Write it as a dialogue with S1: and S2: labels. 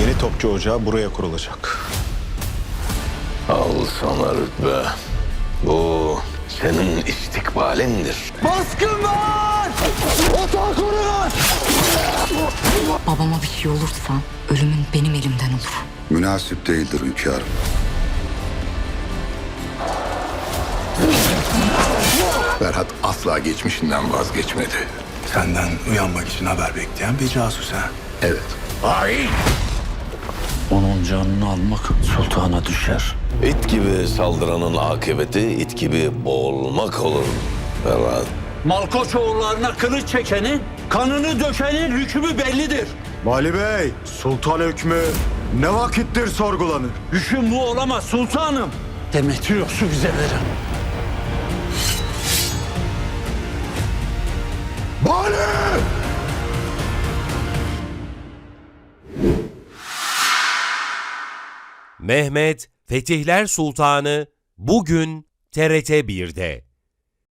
S1: Yeni topçu ocağı buraya kurulacak.
S2: Al sana rütbe. Bu senin istikbalindir.
S3: Babama bir şey olursa ölümün benim elimden olur.
S4: Münasip değildir hünkârım.
S5: Ferhat asla geçmişinden vazgeçmedi.
S6: Senden uyanmak için haber bekleyen bir casus ha.
S5: Evet. Hain!
S2: Onun canını almak sultana düşer. İt gibi saldıranın akıbeti it gibi boğulmak olur. Ferhat.
S7: Malkoçoğullarına kılıç çekenin, kanını dökenin hükmü bellidir.
S1: Vali Bey, sultan hükmü ne vakittir sorgulanır?
S7: Hüküm bu olamaz sultanım. Demetrios'u bize verin.
S8: Mehmet Fetihler Sultanı bugün TRT 1'de.